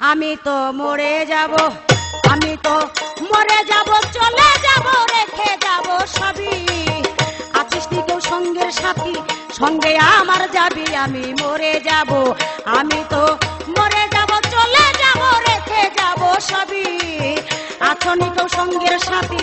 আমি তো মরে যাব, আমি তো মরে যাব, চলে যাব, রেখে যাব সবই। আছিস কেউ সঙ্গের সাথী? সঙ্গে আমার যাবি, আমি মরে যাব, আমি তো মরে যাব, চলে যাব, রেখে যাব সবই। আছনি কেউ সঙ্গের সাথী?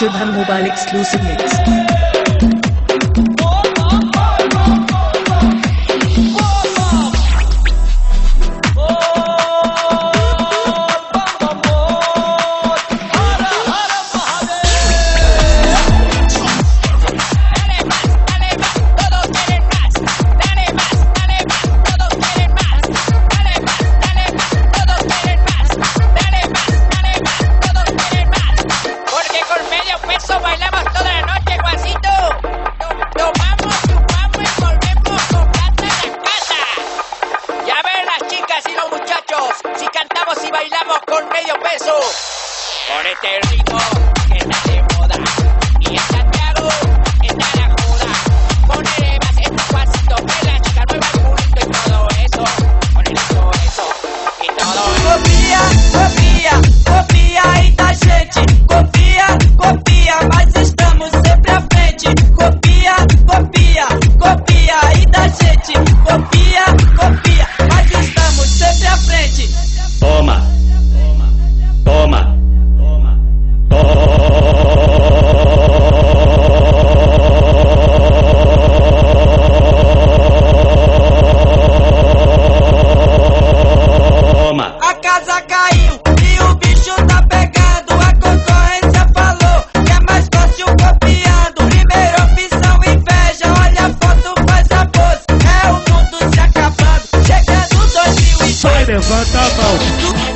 Shubham Mobile exclusive mix. levanta a mão.